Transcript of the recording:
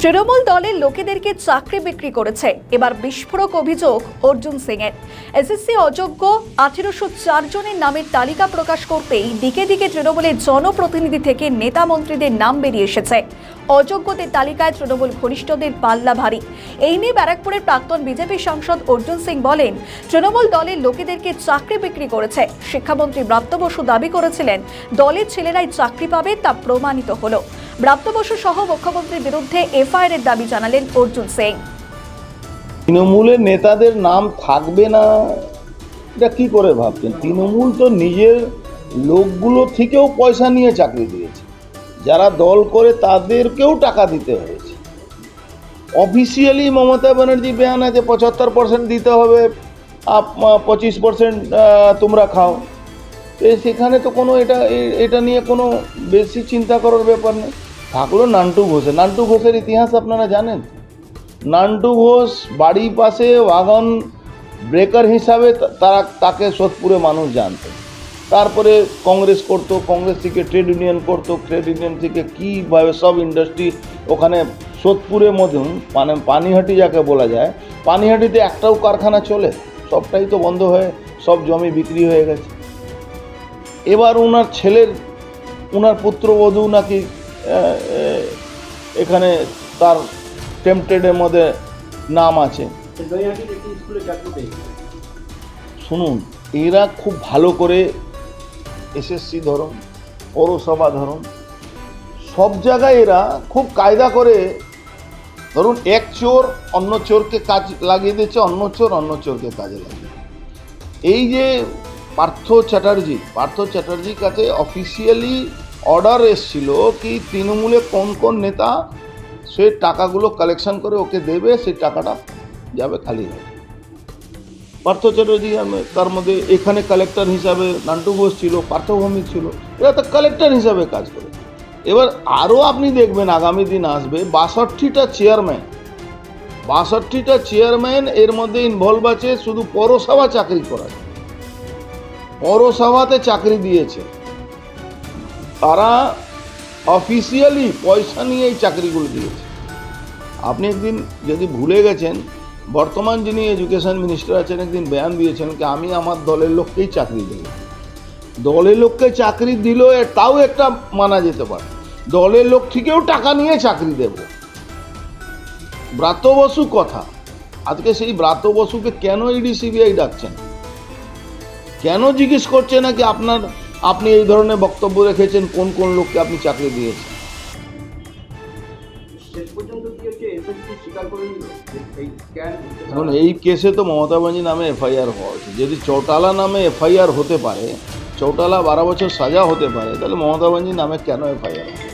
তৃণমূল দলের লোকেদেরকে চাকরি বিক্রি করেছে। এবার বিস্ফোরক অভিযোগ অর্জুন সিং এর এসএসসি অযোগ্য আঠেরোশো চার জনের নামের তালিকা প্রকাশ করতেই দিকে দিকে তৃণমূলের জনপ্রতিনিধি থেকে নেতা মন্ত্রীদের নাম বেরিয়ে এসেছে। অযোগ্যদের তালিকায় তৃণমূল ঘনিষ্ঠদের পাল্লা ভারী। এই নিয়ে ব্যারাকপুরের প্রাক্তন বিজেপি সাংসদ অর্জুন সিং বলেন, তৃণমূল দলের লোকেদেরকে চাকরি বিক্রি করেছে। শিক্ষামন্ত্রী ব্রাত্য বসু দাবি করেছিলেন, দলের ছেলেরাই চাকরি পাবে তা প্রমাণিত হলো। ব্রাত্য বসু সহ মুখ্যমন্ত্রীর বিরুদ্ধে এফআইআর এর দাবি জানালেন অর্জুন সিং। তৃণমূলের নেতাদের নাম থাকবে না, এটা কি করে ভাবছেন? তৃণমূল তো নিজের লোকগুলো থেকেও পয়সা নিয়ে চাকরি দিয়েছে। যারা দল করে তাদেরকেও টাকা দিতে হয়েছে। অফিসিয়ালি মমতা ব্যানার্জি বেয়ান আছে, পঁচাত্তর পার্সেন্ট দিতে হবে, আপ পঁচিশ পার্সেন্ট তোমরা খাও। সেখানে তো কোনো এটা এটা নিয়ে কোনো বেশি চিন্তা করার ব্যাপার নেই। থাকল নান্টু ঘোষে, নান্টু ঘোষের ইতিহাস আপনারা জানেন? নান্টু ঘোষ বাড়ির পাশে ওয়াগন ব্রেকার হিসাবে তারা, তাকে সোদপুরে মানুষ জানত। তারপরে কংগ্রেস করতো, কংগ্রেস থেকে ট্রেড ইউনিয়ন করতো, ট্রেড ইউনিয়ন থেকে কীভাবে সব ইন্ডাস্ট্রি ওখানে সোদপুরের মধ্যে মানে পানিহাটি যাকে বলা যায়, পানিহাটিতে একটাও কারখানা চলে, সবটাই তো বন্ধ হয়ে, সব জমি বিক্রি হয়ে গেছে। এবার ওনার ছেলের, ওনার পুত্রবধূ নাকি এখানে তার টেম্পটেডের মধ্যে নাম আছে। শুনুন, এরা খুব ভালো করে এসএসসি ধরুন, পৌরসভা ধরুন, সব জায়গায় এরা খুব কায়দা করে, ধরুন এক চোর অন্য চোরকে কাজ লাগিয়ে দিচ্ছে অন্য চোর অন্য চোরকে কাজে লাগিয়ে এই যে পার্থ চ্যাটার্জি, পার্থ চ্যাটার্জির কাছে অফিসিয়ালি অর্ডার এসছিল কি তৃণমূলে কোন কোন নেতা সে টাকাগুলো কালেকশন করে ওকে দেবে সেই টাকাটা যাবে খালি হয়ে। পার্থ চ্যাটার্জি তার মধ্যে এখানে কালেক্টর হিসাবে নান্টু ঘোষ ছিল পার্থভৌমিক ছিল, এরা তো কালেক্টর হিসাবে কাজ করে। এবার আরও আপনি দেখবেন আগামী দিন আসবে বাষট্টিটা চেয়ারম্যান বাষট্টিটা চেয়ারম্যান এর মধ্যে ইনভলভ আছে শুধু পৌরসভা চাকরি করা পৌরসভাতে চাকরি দিয়েছে। তারা অফিসিয়ালি পয়সা নিয়ে এই চাকরিগুলো দিয়েছে। আপনি একদিন যদি ভুলে গেছেন, বর্তমান যিনি এডুকেশন মিনিস্টার আছেন, একদিন বয়ান দিয়েছেন কি আমি আমার দলের লোককেই চাকরি দেব। দলের লোককে চাকরি দিল তাও একটা মানা যেতে পারে। দলের লোক থেকেও টাকা নিয়ে চাকরি দেব। ব্রাত্য বসু কথা। আজকে সেই ব্রাত্য বসুকে কেন ইডি সিবিআই ডাকছেন? কেন জিজ্ঞেস করছে না কি আপনার আপনি এই ধরনের বক্তব্য রেখেছেন? কোন কোন লোককে আপনি চাকরি দিয়েছেন? এই এখন এই কেসে তো মমতা ব্যানার্জি নামে এফআইআর হওয়া উচিত। যদি চৌটালা নামে এফআইআর হতে পারে চৌটালা বারো বছর সাজা হতে পারে তাহলে মমতা ব্যানার্জি নামে কেন এফআইআর হবে?